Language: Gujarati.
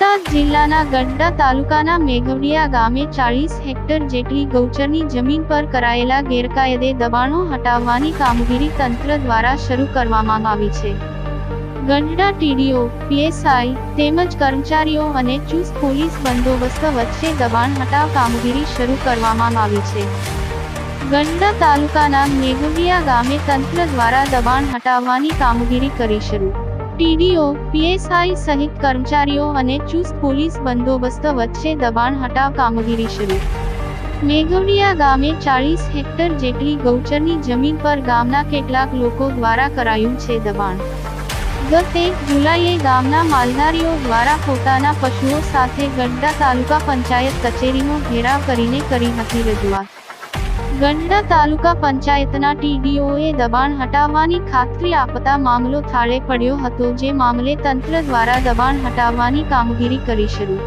જિલ્લાના ગઢડા તાલુકાના મેઘવડિયા ગામે ચાળીસ હેક્ટર જેટલી ગૌચરની જમીન પર કરાયેલા ગેરકાયદે દબાણો હટાવવાની કામગીરી તંત્ર દ્વારા શરૂ કરવામાં આવી છે. ગઢડા ટીડીઓ, પીએસઆઈ તેમજ કર્મચારીઓ અને ચુસ્ત પોલીસ બંદોબસ્ત વચ્ચે દબાણ હટાવ કામગીરી શરૂ કરવામાં આવી છે. ગંડા તાલુકાના મેઘવિયા ગામે તંત્ર દ્વારા દબાણ હટાવવાની કામગીરી કરી શરૂ. ટીડીઓ, પીએસઆઈ સહિત કર્મચારીઓ અને ચુસ્ત પોલીસ બંદોબસ્ત વચ્ચે દબાણ હટાવ કામગીરી શરૂ. મેઘવડિયા ગામે ચાળીસ હેક્ટર જેટલી ગૌચરની જમીન પર ગામના કેટલાક લોકો દ્વારા કરાયું છે દબાણ. ગત એક જુલાઈએ ગામના માલધારીઓ દ્વારા પોતાના પશુઓ સાથે ગઢડા તાલુકા પંચાયત કચેરીનો ઘેરાવ કરીને કરી હતી રજૂઆત. ગઢડા તાલુકા પંચાયતના ટીડીઓએ દબાણ હટાવવાની ખાતરી આપતા મામલો થાળે પડ્યો હતો, જે મામલે તંત્ર દ્વારા દબાણ હટાવવાની કામગીરી કરી શરૂ.